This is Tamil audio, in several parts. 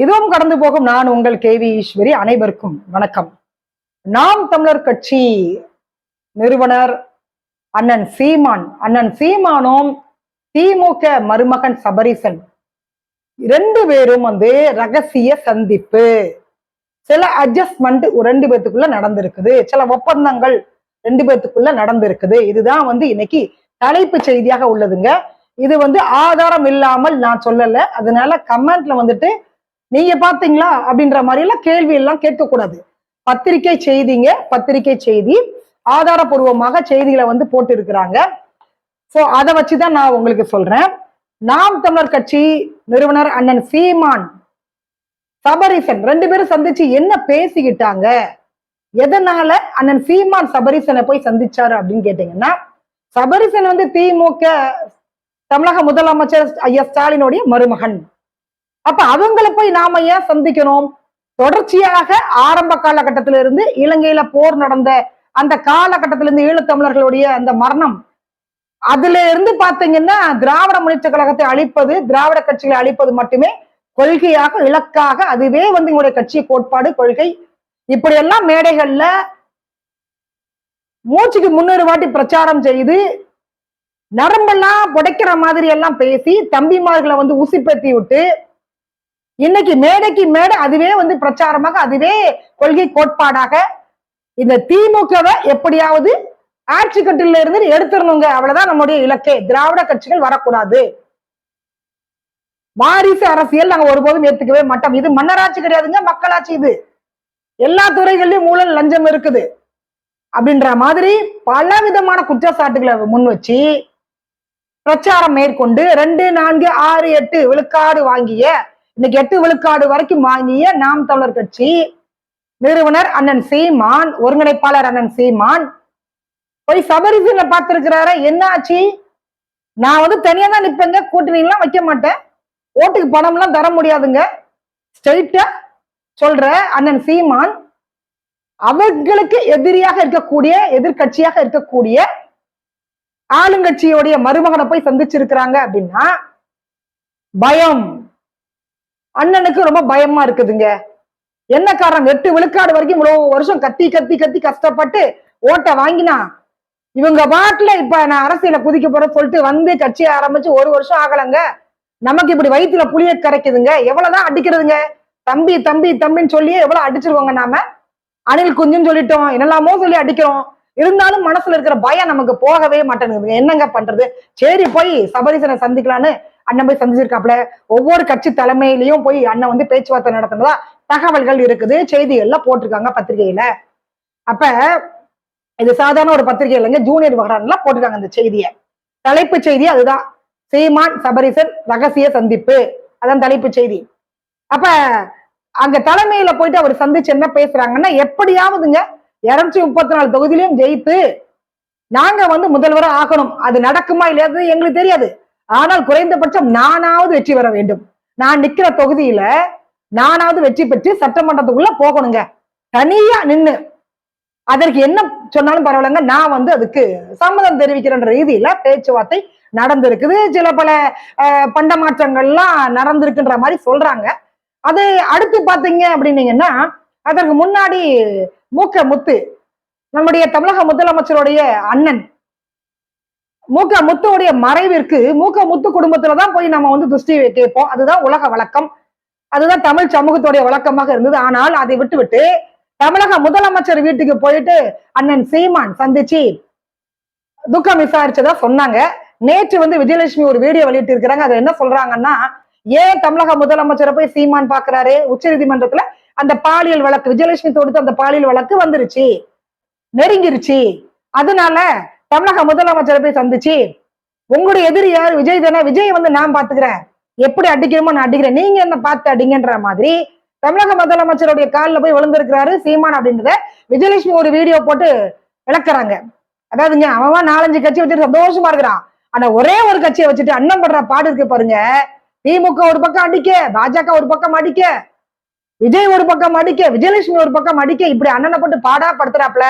இதுவும் கடந்து போகும் நான் உங்கள் கே வி ஈஸ்வரி. அனைவருக்கும் வணக்கம். நாம் தமிழர் கட்சி நிறுவனர் அண்ணன் சீமான். அண்ணன் சீமானும் திமுக மருமகன் சபரிசன் ரெண்டு பேரும் வந்து ரகசிய சந்திப்பு. சில அட்ஜஸ்ட்மெண்ட் ரெண்டு பேத்துக்குள்ள நடந்திருக்குது. சில ஒப்பந்தங்கள் ரெண்டு பேத்துக்குள்ள நடந்திருக்குது. இதுதான் வந்து இன்னைக்கு தலைப்பு செய்தியாக உள்ளதுங்க. இது வந்து ஆதாரம் இல்லாமல் நான் சொல்லல. அதனால கமெண்ட்ல வந்துட்டு நீங்க பாத்தீங்களா அப்படின்ற மாதிரி எல்லாம் கேள்வி எல்லாம் கேட்கக்கூடாது. பத்திரிகை செய்திங்க பத்திரிகை செய்தி ஆதாரபூர்வமாக செய்திகளை வந்து போட்டு இருக்கிறாங்க சோ அதை வச்சுதான் நான் உங்களுக்கு சொல்றேன். நாம் தமிழர் கட்சி நிறுவனர் அண்ணன் சீமான் சபரிசன் ரெண்டு பேரும் சந்திச்சு என்ன பேசிக்கிட்டாங்க? எதனால அண்ணன் சீமான் சபரிசனை போய் சந்திச்சாரு அப்படின்னு கேட்டீங்கன்னா சபரிசன் வந்து திமுக தமிழக முதலமைச்சர் ஐயா ஸ்டாலினுடைய மருமகன். அப்ப அவங்கள போய் நாம ஏன் சந்திக்கணும்? தொடர்ச்சியாக ஆரம்ப காலகட்டத்தில இருந்து இலங்கையில போர் நடந்த அந்த காலகட்டத்தில இருந்து ஈழத்தமிழர்களுடைய அந்த மரணம் அதுல இருந்து பாத்தீங்கன்னா திராவிட முன்னேற்ற கழகத்தை அழிப்பது திராவிட கட்சிகளை அழிப்பது மட்டுமே கொள்கையாக இலக்காக அதுவே வந்து எங்களுடைய கட்சி கோட்பாடு கொள்கை. இப்படி எல்லாம் மேடைகள்ல மூச்சுக்கு முன்னூறு வாட்டி பிரச்சாரம் செய்து நரம்பெல்லாம் புடைக்கிற மாதிரி எல்லாம் பேசி தம்பிமார்களை வந்து உசிப்பேத்தி விட்டு இன்னைக்கு மேடைக்கு மேடை அதுவே வந்து பிரச்சாரமாக அதுவே கொள்கை கோட்பாடாக இந்த திமுகவை எப்படியாவது ஆட்சி கட்டில இருந்து எடுத்துடணுங்க. அவ்வளவுதான் நம்முடைய இலக்கே. திராவிட கட்சிகள் வரக்கூடாது. வாரிசு அரசியல் நாங்க ஒருபோதும் ஏத்துக்கவே மாட்டோம். இது மன்னராட்சி கிடையாதுங்க மக்களாட்சி இது. எல்லா துறைகள்லயும் மூலம் லஞ்சம் இருக்குது. அப்படின்ற மாதிரி பல விதமான குற்றச்சாட்டுகளை முன் வச்சு பிரச்சாரம் மேற்கொண்டு ரெண்டு நான்கு ஆறு எட்டு விழுக்காடு வாங்கிய இன்னைக்கு எட்டு விழுக்காடு வரைக்கும் வாங்கிய நாம் தமிழர் கட்சி நிறுவனர் அண்ணன் சீமான் ஒருங்கிணைப்பாளர் அண்ணன் சீமான். போய் சபரிசனை பார்த்திருக்கிறார என்ன ஆச்சு? நான் வந்து தனியா தான் நிப்பேங்க கூட்டணிலாம் வைக்க மாட்டேன். ஓட்டுக்கு பணம் எல்லாம் தர முடியாதுங்க. ஸ்ட்ரெயிட்டா சொல்ற அண்ணன் சீமான் அவர்களுக்கு எதிரியாக இருக்கக்கூடிய எதிர்கட்சியாக இருக்கக்கூடிய ஆளுங்கட்சியோடைய மருமகனை போய் சந்திச்சிருக்கிறாங்க அப்படின்னா பயம். அண்ணனுக்கு ரொம்ப பயமா இருக்குதுங்க. என்ன காரணம்? எட்டு விழுக்காடு வரைக்கும் இவ்வளவு வருஷம் கத்தி கத்தி கத்தி கஷ்டப்பட்டு ஓட்டை வாங்கினா இவங்க பாட்டுல இப்ப நான் அரசியல குதிக்க போற சொல்லிட்டு வந்து கட்சியை ஆரம்பிச்சு ஒரு வருஷம் ஆகலங்க. நமக்கு இப்படி வயிற்றுல புளிய கரைக்குதுங்க. எவ்வளவுதான் அடிக்கிறதுங்க? தம்பி தம்பி தம்பின்னு சொல்லி எவ்வளவு அடிச்சிருவாங்க நாம? அணில் குஞ்சுன்னு சொல்லிட்டோம். என்னெல்லாமோ சொல்லி அடிக்கிறோம். இருந்தாலும் மனசுல இருக்கிற பயம் நமக்கு போகவே மாட்டேங்குதுங்க. என்னங்க பண்றது? சரி போய் சபரிசனை சந்திக்கலான்னு அண்ணன் போய் சந்திச்சிருக்காப்ல ஒவ்வொரு கட்சி தலைமையிலையும் போய் அண்ணன் வந்து பேச்சுவார்த்தை நடத்தினதா தகவல்கள் இருக்குது. செய்திகள்ல போட்டிருக்காங்க பத்திரிகையில. அப்ப இது சாதாரண ஒரு பத்திரிகை இல்லைங்க. ஜூனியர் வகரான்ல போட்டிருக்காங்க அந்த செய்தியை. தலைப்பு செய்தி அதுதான். சீமான் சபரிசன் ரகசிய சந்திப்பு. அதான் தலைப்பு செய்தி. அப்ப அங்க தலைமையில போயிட்டு அவர் சந்திச்சு என்ன பேசுறாங்கன்னா எப்படியாவதுங்க இருநூற்றி முப்பத்தி நாலு தொகுதியிலையும் ஜெயித்து நாங்க வந்து முதல்வரா ஆகணும். அது நடக்குமா இல்லையாது எங்களுக்கு தெரியாது. ஆனால் குறைந்தபட்சம் நானாவது வெற்றி பெற வேண்டும். நான் நிக்கிற தொகுதியில நானாவது வெற்றி பெற்று சட்டமன்றத்துக்குள்ள போகணுங்க. தனியா நின்னு அதற்கு என்ன சொன்னாலும் பரவாயில்லைங்க. நான் வந்து அதுக்கு சம்மதம் தெரிவிக்கிறன்ற ரீதியில பேச்சுவார்த்தை நடந்திருக்குது. சில பல பண்டமாற்றங்கள்லாம் நடந்திருக்குன்ற மாதிரி சொல்றாங்க. அது அடுத்து பாத்தீங்க அப்படின்னீங்கன்னா அதற்கு முன்னாடி மூக்க முத்து நம்முடைய தமிழக முதலமைச்சருடைய அண்ணன் மூக்க முத்துவுடைய மறைவிற்கு மூக்க முத்து குடும்பத்துலதான் போய் நம்ம வந்து துஷ்டி கேட்போம் அதுதான் உலக வழக்கம். அதுதான் தமிழ் சமூகத்துடைய வழக்கமாக இருந்தது. ஆனால் அதை விட்டு விட்டு தமிழக முதலமைச்சர் வீட்டுக்கு போயிட்டு அண்ணன் சீமான் சந்திச்சு துக்கம் விசாரிச்சதா சொன்னாங்க. நேற்று வந்து விஜயலட்சுமி ஒரு வீடியோ வெளியிட்டு இருக்கிறாங்க அதை என்ன சொல்றாங்கன்னா ஏன் தமிழக முதலமைச்சரை போய் சீமான் பாக்குறாரு உச்சநீதிமன்றத்துல அந்த பாலியல் வழக்கு விஜயலட்சுமி தொடுத்து அந்த பாலியல் வழக்கு வந்துருச்சு. நெருங்கிருச்சு. அதனால தமிழக முதலமைச்சரை போய் சந்திச்சு உங்களுடைய எதிரி யார்? விஜய் தானே? விஜய் வந்து நான் பாத்துக்கிறேன் எப்படி அடிக்கணுமோ நான் அடிக்கிறேன். நீங்க என்ன பார்த்து அடிங்கன்ற மாதிரி தமிழக முதலமைச்சருடைய காலில் போய் விழுந்திருக்கிறாரு சீமான் அப்படின்றத விஜயலட்சுமி ஒரு வீடியோ போட்டு விளக்குறாங்க. அதாவதுங்க அவன் நாலஞ்சு கட்சி வச்சுட்டு சந்தோஷமா இருக்கிறான். ஆனா ஒரே ஒரு கட்சியை வச்சுட்டு அண்ணன் படுற பாடு இருக்கு பாருங்க. திமுக ஒரு பக்கம் அடிக்க பாஜக ஒரு பக்கம் அடிக்க விஜய் ஒரு பக்கம் அடிக்க விஜயலட்சுமி ஒரு பக்கம் அடிக்க இப்படி அண்ணனை போட்டு பாடா படுத்துறாப்ல.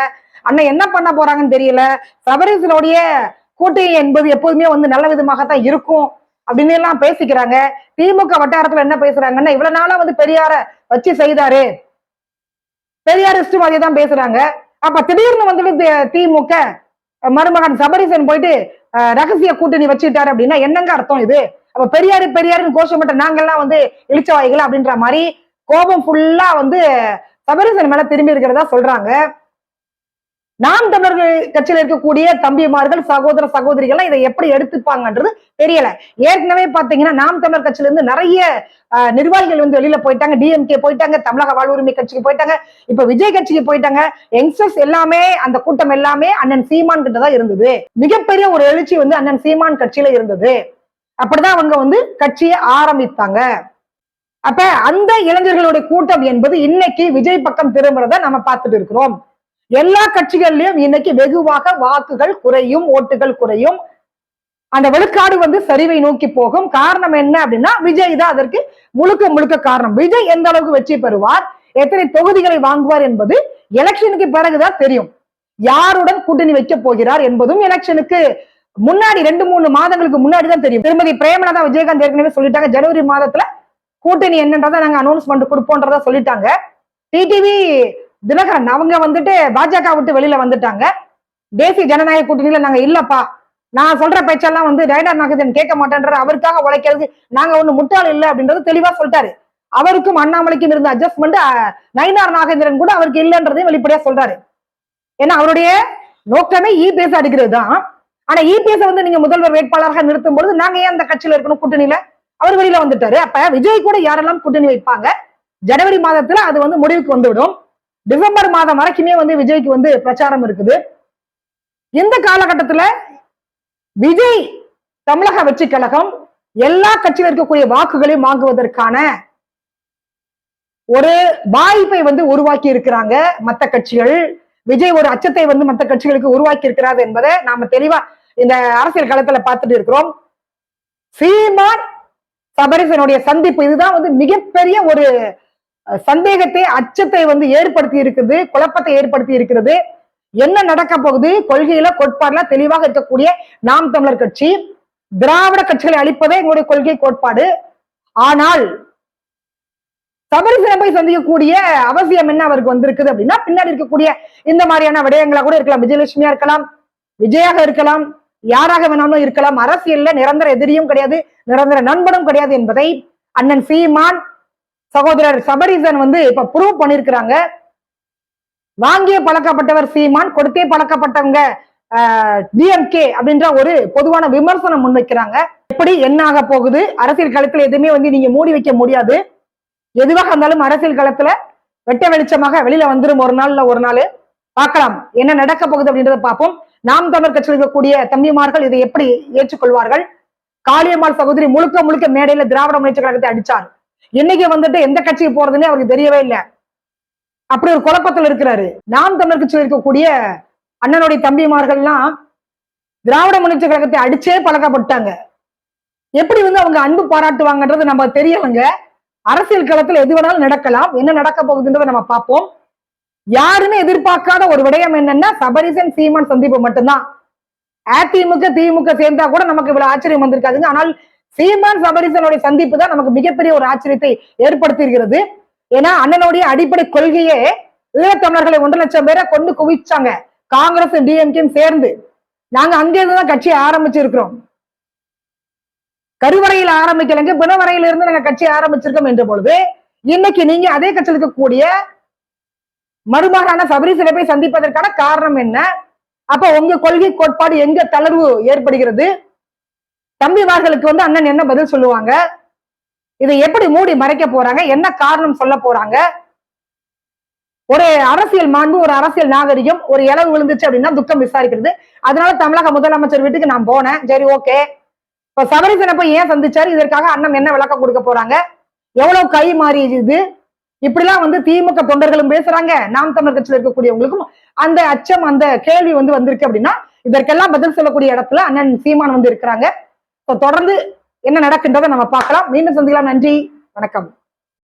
அண்ணன் என்ன பண்ண போறாங்கன்னு தெரியல. சபரிசனுடைய கூட்டணி என்பது எப்போதுமே வந்து நல்ல விதமாகத்தான் இருக்கும் அப்படின்னு எல்லாம் பேசிக்கிறாங்க. திமுக வட்டாரத்துல என்ன பேசுறாங்கன்னா இவ்வளவு நாளா வந்து பெரியார வச்சு செய்தாரு. பெரியாரிஸ்டும் அதே தான் பேசுறாங்க. அப்ப திடீர்னு வந்துட்டு திமுக மருமகன் சபரிசன் போயிட்டு ரகசிய கூட்டணி வச்சுட்டாரு அப்படின்னா என்னங்க அர்த்தம் இது? அப்ப பெரியாரு பெரியாருன்னு கோஷமிட்ட நாங்கெல்லாம் வந்து இழிச்சவாய்கள் அப்படின்ற மாதிரி கோபம் ஃபுல்லா வந்து சபரிசன் மேல திரும்பி இருக்கிறதா சொல்றாங்க. நாம் தமிழர்கள் கட்சியில இருக்கக்கூடிய தம்பிமார்கள் சகோதர சகோதரிகள் இதை எப்படி எடுத்துப்பாங்கன்றது தெரியல. ஏற்கனவே பாத்தீங்கன்னா நாம் தமிழர் கட்சியில இருந்து நிறைய நிர்வாகிகள் வந்து வெளியில போயிட்டாங்க. டிஎம்கே போயிட்டாங்க தமிழக வாழ்வுரிமை கட்சிக்கு போயிட்டாங்க. இப்ப விஜய் கட்சிக்கு போயிட்டாங்க. யங்ஸ்டர்ஸ் எல்லாமே அந்த கூட்டம் எல்லாமே அண்ணன் சீமான் கிட்ட தான் இருந்தது. மிகப்பெரிய ஒரு எழுச்சி வந்து அண்ணன் சீமான் கட்சியில இருந்தது. அப்படிதான் அவங்க வந்து கட்சியை ஆரம்பித்தாங்க. அப்ப அந்த இளைஞர்களுடைய கூட்டம் என்பது இன்னைக்கு விஜய் பக்கம் திரும்புறத நம்ம பார்த்துட்டு இருக்கிறோம். எல்லா கட்சிகள்லயும் இன்னைக்கு வெகுவாக வாக்குகள் குறையும் ஓட்டுகள் குறையும். அந்த விழுக்காடு வந்து சரிவை நோக்கி போகும். காரணம் என்ன அப்படின்னா விஜய் தான் அதற்கு முழுக்க முழுக்க காரணம். விஜய் எந்த அளவுக்கு வெற்றி பெறுவார்? எத்தனை தொகுதிகளை வாங்குவார் என்பது எலெக்ஷனுக்கு பிறகுதான் தெரியும். யாருடன் கூட்டணி வைக்க போகிறார் என்பதும் எலெக்ஷனுக்கு முன்னாடி ரெண்டு மூணு மாதங்களுக்கு முன்னாடி தான் தெரியும். திருமதி பிரேமலதா விஜயகாந்த் ஏற்கனவே சொல்லிட்டாங்க. ஜனவரி மாதத்துல கூட்டணி என்னன்றதை நாங்க அனௌன்ஸ்மெண்ட் கொடுப்போன்றதா சொல்லிட்டாங்க. டிடிவி தினகரன் அவங்க வந்துட்டு பாஜக விட்டு வெளியில வந்துட்டாங்க. தேசிய ஜனநாயக கூட்டணியில நாங்க இல்லப்பா. நான் சொல்ற பேச்செல்லாம் வந்து ரைடர் நாகதன் கேட்க மாட்டேன்ற அவருக்காக உழைக்கிறது நாங்க ஒண்ணு முட்டாள் இல்லை அப்படின்றது தெளிவா சொல்லிட்டாரு. அவருக்கும் அண்ணாமலைக்கும் இருந்த அட்ஜஸ்ட்மெண்ட் நயினார் நாகேந்திரன் கூட அவருக்கு இல்லைன்றதையும் வெளிப்படையா சொல்றாரு. ஏன்னா அவருடைய நோக்கமே இபிஎஸ் அடிக்கிறது தான். ஆனா இபிஎஸ் வந்து நீங்க முதல்வர் வேட்பாளராக நிறுத்தும் பொழுது நாங்க ஏன் அந்த கட்சியில இருக்கணும் கூட்டணியில? அவர் வெளியில வந்துட்டாரு. அப்ப விஜய் கூட யாரெல்லாம் கூட்டணி வைப்பாங்க? ஜனவரி மாதத்துல அது வந்து முடிவுக்கு வந்துவிடும். டிசம்பர் மாதம் வரைக்குமே வந்து விஜய்க்கு வந்து பிரச்சாரம் இருக்குது. இந்த காலகட்டத்துல விஜய் தமிழக வெற்றி கழகம் எல்லா கட்சியில இருக்கக்கூடிய வாக்குகளையும் வாங்குவதற்கான ஒரு வாய்ப்பை வந்து உருவாக்கி இருக்கிறாங்க மத்த கட்சிகள். விஜய் ஒரு அச்சத்தை வந்து மத்த கட்சிகளுக்கு உருவாக்கி இருக்கிறார் என்பதை நாம தெளிவா இந்த அரசியல் களத்துல பார்த்துட்டு இருக்கிறோம். சீமான் சபரிசனுடைய சந்திப்பு இதுதான் வந்து மிகப்பெரிய ஒரு சந்தேகத்தை அச்சத்தை வந்து ஏற்படுத்தி இருக்குது குழப்பத்தை ஏற்படுத்தி இருக்கிறது. என்ன நடக்க போகுது? கொள்கையில கோட்பாடுல தெளிவாக இருக்கக்கூடிய நாம் தமிழர் கட்சி திராவிட கட்சிகளை அழிப்பதே எங்களுடைய கொள்கை கோட்பாடு. ஆனால் தமிழ் போய் சந்திக்கக்கூடிய அவசியம் என்ன அவருக்கு வந்திருக்குது அப்படின்னா பின்னாடி இருக்கக்கூடிய இந்த மாதிரியான விடயங்களா கூட இருக்கலாம். விஜயலட்சுமியா இருக்கலாம் விஜயாக இருக்கலாம் யாராக வேணாலும் இருக்கலாம். அரசியல்ல நிரந்தர எதிரியும் கிடையாது நிரந்தர நண்பனும் கிடையாது என்பதை அண்ணன் சீமான் சகோதரர் சபரீசன் வந்து இப்ப ப்ரூவ் பண்ணிருக்கிறாங்க. வாங்கிய பழக்கப்பட்டவர் சீமான் கொடுத்தே பழக்கப்பட்டவங்க டிஎம்கே அப்படின்ற ஒரு பொதுவான விமர்சனம் முன்வைக்கிறாங்க. எப்படி என்ன ஆக போகுது? அரசியல் களத்துல எதுவுமே வந்து நீங்க மூடி வைக்க முடியாது. எதுவாக இருந்தாலும் அரசியல் களத்துல வெட்ட வெளிச்சமாக வெளியில வந்துரும் ஒரு நாள்ல ஒரு நாள். பார்க்கலாம் என்ன நடக்க போகுது அப்படின்றத பார்ப்போம். நாம் தமிழ் கட்சியில் இருக்கக்கூடிய தம்பிமார்கள் இதை எப்படி ஏற்றுக்கொள்வார்கள்? காளியம்மாள் சகோதரி முழுக்க முழுக்க மேடையில திராவிட முன்னேற்ற கழகத்தை அடிச்சார். இன்னைக்கு வந்துட்டு எந்த கட்சிக்கு போறதுன்னே அவருக்கு தெரியவே இல்லை. அப்படி ஒரு குழப்பத்தில் இருக்கிறாரு. நாம் தமிழர் கட்சியில் இருக்கக்கூடிய அண்ணனுடைய தம்பிமார்கள்லாம் திராவிட முன்னேற்ற கழகத்தை அடிச்சே பழக்கப்பட்டாங்க. எப்படி வந்து அவங்க அன்பு பாராட்டுவாங்கன்றது நம்ம தெரியலங்க. அரசியல் களத்துல எது வேணாலும் நடக்கலாம். என்ன நடக்க போகுதுன்றதை நம்ம பார்ப்போம். யாருமே எதிர்பார்க்காத ஒரு விடயம் என்னன்னா சபரிசன் சீமான் சந்திப்பு மட்டும்தான். அதிமுக திமுக சேர்ந்தா கூட நமக்கு இவ்வளவு ஆச்சரியம் வந்திருக்காதுங்க. ஆனால் சீமான் சபரிசனுடைய சந்திப்பு தான் நமக்கு மிகப்பெரிய ஒரு ஆச்சரியத்தை ஏற்படுத்தியிருக்கிறது. ஏன்னா அண்ணனுடைய அடிப்படை கொள்கையே ஈழத்தமிழர்களை ஒன்று லட்சம் பேரை கொண்டு குவிச்சாங்க. காங்கிரஸ் டிஎம்கேயும் சேர்ந்து. நாங்க அங்கிருந்து கட்சியை ஆரம்பிச்சிருக்கிறோம். கருவறையில் ஆரம்பிக்கலைங்க பிணவரையில இருந்து நாங்க கட்சியை ஆரம்பிச்சிருக்கோம் என்ற பொழுது இன்னைக்கு நீங்க அதே கட்சியில் இருக்கக்கூடிய மருமகனான சபரிசனை போய் சந்திப்பதற்கான காரணம் என்ன? அப்ப உங்க கொள்கை கோட்பாடு எங்க தளர்வு ஏற்படுகிறது? தம்பிமார்களுக்கு வந்து அண்ணன் என்ன பதில் சொல்லுவாங்க? இதை எப்படி மூடி மறைக்க போறாங்க? என்ன காரணம் சொல்ல போறாங்க? ஒரு அரசியல் மாண்பு ஒரு அரசியல் நாகரிகம் ஒரு இளவு விழுந்துச்சு அப்படின்னா துக்கம் விசாரிக்கிறது. அதனால தமிழக முதலமைச்சர் வீட்டுக்கு நான் போனேன். சரி ஓகே. இப்ப சபரிசனை போய் ஏன் சந்திச்சாரு? இதற்காக அண்ணன் என்ன விளக்கம் கொடுக்க போறாங்க? எவ்வளவு கை மாறி இது? இப்படிலாம் வந்து திமுக தொண்டர்களும் பேசுறாங்க. நாம் தமிழர் கட்சியில் இருக்கக்கூடியவங்களுக்கும் அந்த அச்சம் அந்த கேள்வி வந்து வந்திருக்கு அப்படின்னா இதற்கெல்லாம் பதில் சொல்லக்கூடிய இடத்துல அண்ணன் சீமான் வந்து இருக்கிறாங்க. தொடர்ந்து என்ன நடக்கின்றதை நம்ம பார்க்கலாம். மீண்டும் சந்திக்கலாம். நன்றி. வணக்கம்.